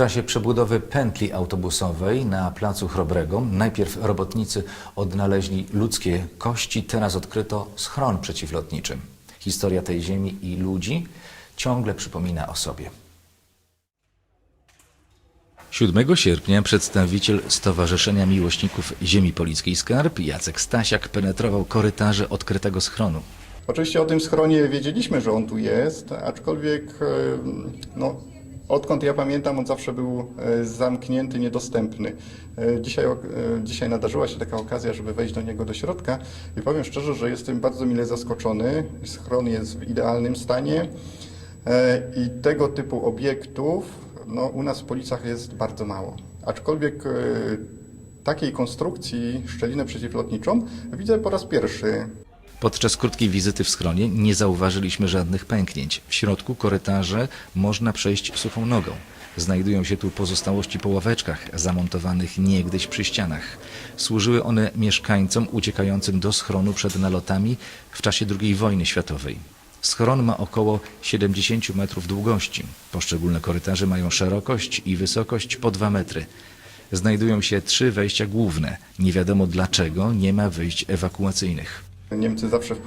czasie przebudowy pętli autobusowej na placu Chrobrego najpierw robotnicy odnaleźli ludzkie kości, teraz odkryto schron przeciwlotniczy. Historia tej ziemi i ludzi ciągle przypomina o sobie. 7 sierpnia przedstawiciel Stowarzyszenia Miłośników Ziemi Polickiej Skarb Jacek Stasiak penetrował korytarze odkrytego schronu. Oczywiście o tym schronie wiedzieliśmy, że on tu jest, aczkolwiek e, no, odkąd ja pamiętam, on zawsze był e, zamknięty, niedostępny. E, Dzisiaj, e, dzisiaj nadarzyła się taka okazja, żeby wejść do niego do środka i powiem szczerze, że jestem bardzo mile zaskoczony. Schron jest w idealnym stanie i tego typu obiektów no, u nas w Policach jest bardzo mało. Aczkolwiek takiej konstrukcji szczelinę przeciwlotniczą widzę po raz pierwszy. Podczas krótkiej wizyty w schronie nie zauważyliśmy żadnych pęknięć. W środku korytarze można przejść suchą nogą. Znajdują się tu pozostałości po ławeczkach zamontowanych niegdyś przy ścianach. Służyły one mieszkańcom uciekającym do schronu przed nalotami w czasie II wojny światowej. Schron ma około 70 metrów długości. Poszczególne korytarze mają szerokość i wysokość po 2 metry. Znajdują się trzy wejścia główne. Nie wiadomo dlaczego nie ma wyjść ewakuacyjnych. Niemcy zawsze w,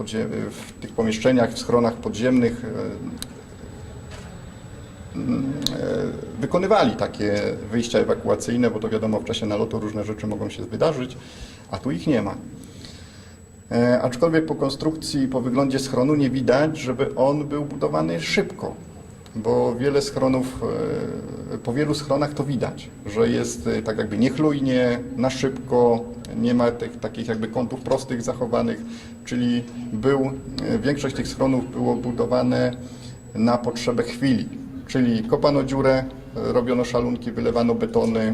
w tych pomieszczeniach, w schronach podziemnych e, mm, e, wykonywali takie wyjścia ewakuacyjne, bo to wiadomo, w czasie nalotu różne rzeczy mogą się wydarzyć, a tu ich nie ma. E, Aczkolwiek po konstrukcji, po wyglądzie schronu nie widać, żeby on był budowany szybko, bo wiele schronów, e, po wielu schronach to widać, że jest e, tak jakby niechlujnie, na szybko, nie ma tych takich jakby kątów prostych zachowanych, czyli był, e, większość tych schronów było budowane na potrzebę chwili, czyli kopano dziurę, robiono szalunki, wylewano betony,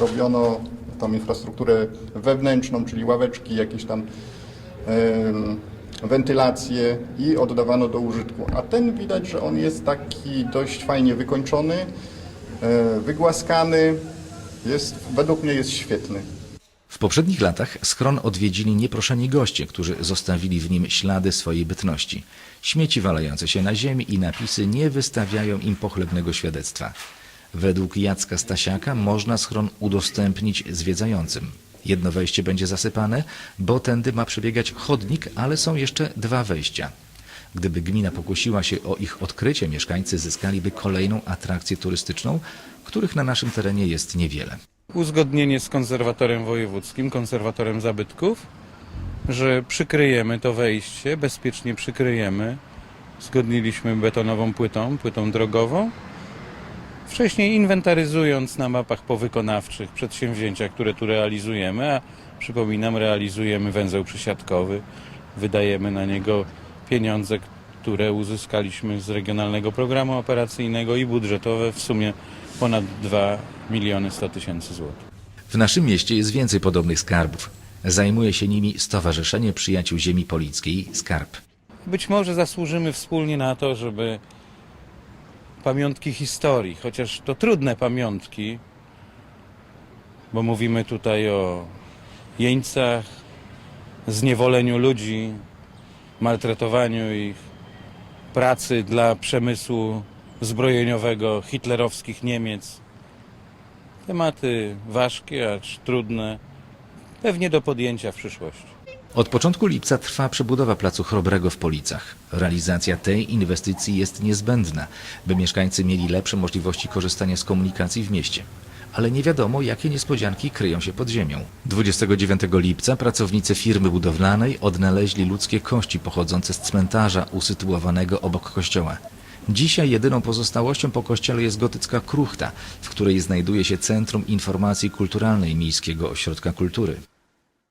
robiono tą infrastrukturę wewnętrzną, czyli ławeczki, jakieś tam em, wentylacje i oddawano do użytku. A ten widać, że on jest taki dość fajnie wykończony, e, wygłaskany, jest, według mnie jest świetny. W poprzednich latach schron odwiedzili nieproszeni goście, którzy zostawili w nim ślady swojej bytności. Śmieci walające się na ziemi i napisy nie wystawiają im pochlebnego świadectwa. Według Jacka Stasiaka można schron udostępnić zwiedzającym. Jedno wejście będzie zasypane, bo tędy ma przebiegać chodnik, ale są jeszcze dwa wejścia. Gdyby gmina pokusiła się o ich odkrycie, mieszkańcy zyskaliby kolejną atrakcję turystyczną, których na naszym terenie jest niewiele. uzgodnienie z konserwatorem wojewódzkim, konserwatorem zabytków, że przykryjemy to wejście, bezpiecznie przykryjemy. Zgodniliśmy betonową płytą, płytą drogową. Wcześniej inwentaryzując na mapach powykonawczych przedsięwzięcia, które tu realizujemy, a przypominam, realizujemy węzeł przysiadkowy, wydajemy na niego pieniądze, które uzyskaliśmy z regionalnego programu operacyjnego i budżetowe w sumie ponad 2 miliony 100 tysięcy złotych. W naszym mieście jest więcej podobnych skarbów. Zajmuje się nimi Stowarzyszenie Przyjaciół Ziemi Polickiej Skarb. Być może zasłużymy wspólnie na to, żeby pamiątki historii, chociaż to trudne pamiątki, bo mówimy tutaj o jeńcach, zniewoleniu ludzi, maltretowaniu ich, pracy dla przemysłu zbrojeniowego hitlerowskich Niemiec. Tematy ważkie, acz trudne, pewnie do podjęcia w przyszłości. Od początku lipca trwa przebudowa placu Chrobrego w Policach. Realizacja tej inwestycji jest niezbędna, by mieszkańcy mieli lepsze możliwości korzystania z komunikacji w mieście. Ale nie wiadomo, jakie niespodzianki kryją się pod ziemią. 29 lipca pracownicy firmy budowlanej odnaleźli ludzkie kości pochodzące z cmentarza usytuowanego obok kościoła. Dzisiaj jedyną pozostałością po kościele jest gotycka kruchta, w której znajduje się Centrum Informacji Kulturalnej Miejskiego Ośrodka Kultury.